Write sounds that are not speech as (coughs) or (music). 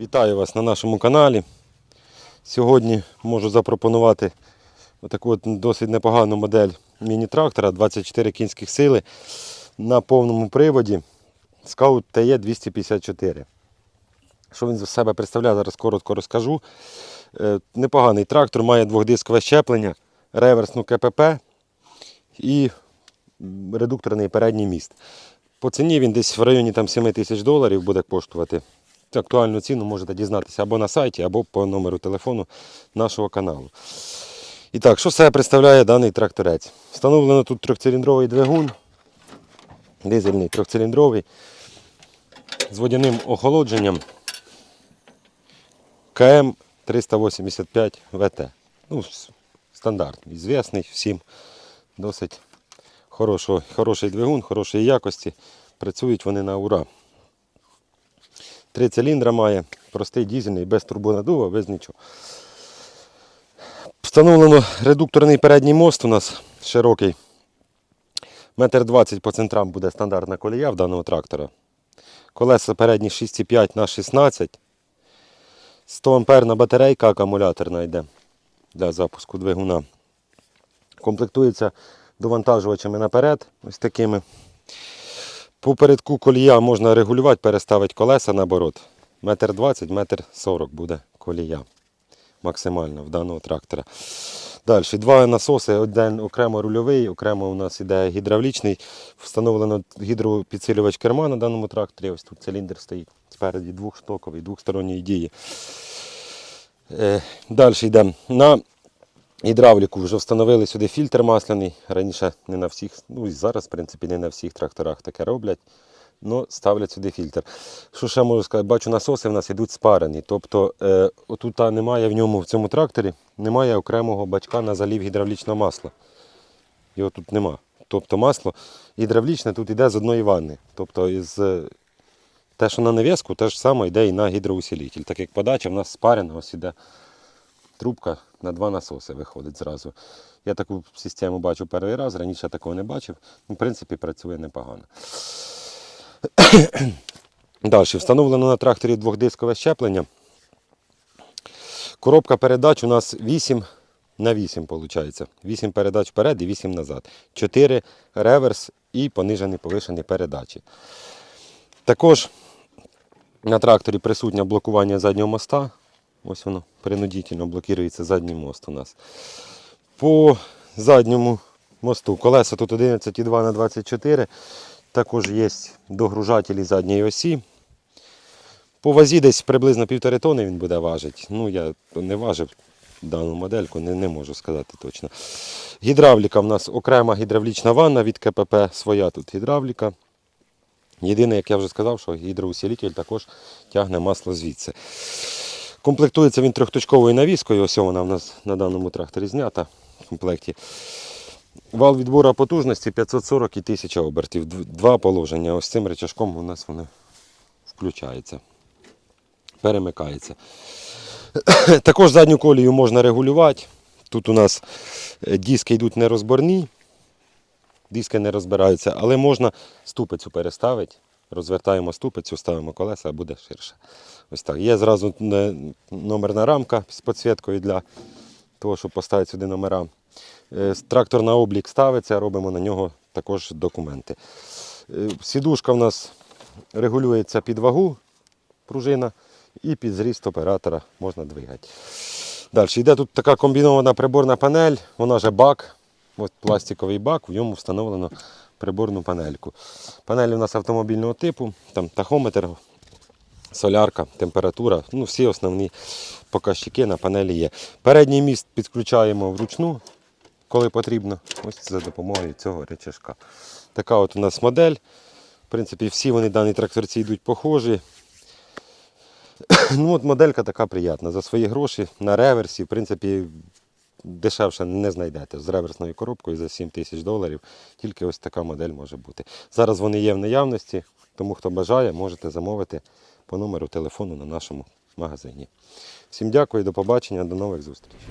Вітаю вас на нашому каналі. Сьогодні можу запропонувати таку от досить непогану модель міні-трактора 24 кінських сили на повному приводі Scout TE 254. Що він з себе представляє, зараз коротко розкажу. Е, Непоганий трактор, має двохдискове щеплення, реверсну КПП і редукторний передній міст. По ціні він десь в районі там, 7 тисяч доларів буде коштувати. Актуальну ціну можете дізнатися або на сайті, або по номеру телефону нашого каналу. І так, що себе представляє даний тракторець? Встановлено тут трьохциліндровий двигун, дизельний трьохциліндровий, з водяним охолодженням КМ 385 ВТ. Ну, с- стандартний, звісний всім. Досить хорошо, хороший двигун, хорошої якості. Працюють вони на ура. Три циліндра має, простий дізельний, без турбонаддува, без нічого. Встановлено редукторний передній мост у нас широкий. Метр 20 по центрам буде стандартна колія в даного трактора. Колеса передні 6,5 на 16. 100 амперна батарейка акумуляторна йде для запуску двигуна. Комплектується довантажувачами наперед, ось такими. По передку колія можна регулювати, переставити колеса наоборот. Метр 20, метр 40 буде колія максимально в даного трактора. Далі два насоси, один окремо рульовий, окремо у нас іде гідравлічний. Встановлено гідропідсилювач керма на даному тракторі. Ось тут циліндр стоїть спереді двохштоковий, двохсторонньої дії. Е, Далі йдемо. На гідравліку вже встановили сюди фільтр масляний. Раніше не на всіх, ну і зараз, в принципі, не на всіх тракторах таке роблять. Ну, ставлять сюди фільтр. Що ще можу сказати? Бачу, насоси в нас йдуть спарені. Тобто е, отут немає в ньому в цьому тракторі, немає окремого бачка на залів гідравлічного масла. Його тут нема. Тобто масло гідравлічне тут йде з одної ванни. Тобто із е, те, що на нав'язку, те ж саме йде і на гідроусилитель. Так як подача в нас спарена, ось іде трубка на два насоси виходить зразу. Я таку систему бачу перший раз, раніше такого не бачив. Ну, В принципі, працює непогано. (coughs) Далі встановлено на тракторі двохдискове щеплення. Коробка передач у нас 8 на 8 виходить. 8 передач вперед і 8 назад. 4 реверс і понижені повишені передачі. Також на тракторі присутнє блокування заднього моста. Ось воно принудительно блокується задній мост у нас. По задньому мосту колеса тут 11,2 на 24. Також є догружателі задньої осі. По вазі десь приблизно півтори тони він буде важити. Ну, я не важив дану модельку, не, не можу сказати точно. Гідравліка в нас окрема гідравлічна ванна від КПП, своя тут гідравліка. Єдине, як я вже сказав, що гідроусилитель також тягне масло звідси. Комплектується він трьохточковою навіскою, ось вона в нас на даному тракторі знята в комплекті. Вал відбору потужності 540 і 1000 обертів. Два положення. Ось цим речашком у нас вони включаються. Перемикається. (coughs) Також задню колію можна регулювати. Тут у нас е, диски йдуть нерозборні, диски не розбираються, але можна ступицю переставити. Розвертаємо ступицю, ставимо колеса, буде ширше. Ось так. Є зразу номерна рамка з підсвіткою для того, щоб поставити сюди номера. Е, Трактор на облік ставиться, робимо на нього також документи. Е, Сідушка в нас регулюється під вагу, пружина, і під зріст оператора можна двигати. Далі йде тут така комбінована приборна панель, вона же бак, ось пластиковий бак, в ньому встановлено приборну панельку. Панель у нас автомобільного типу, там тахометр, солярка, температура, ну всі основні показчики на панелі є. Передній міст підключаємо вручну, коли потрібно, ось за допомогою цього речашка. Така от у нас модель. В принципі, всі вони дані тракторці йдуть похожі. (coughs) Ну от Моделька така приятна. За свої гроші на реверсі, в принципі, дешевше не знайдете. З реверсною коробкою за 7 тисяч доларів. Тільки ось така модель може бути. Зараз вони є в наявності, тому хто бажає, можете замовити по номеру телефону на нашому магазині. Всім дякую, до побачення, до нових зустрічей.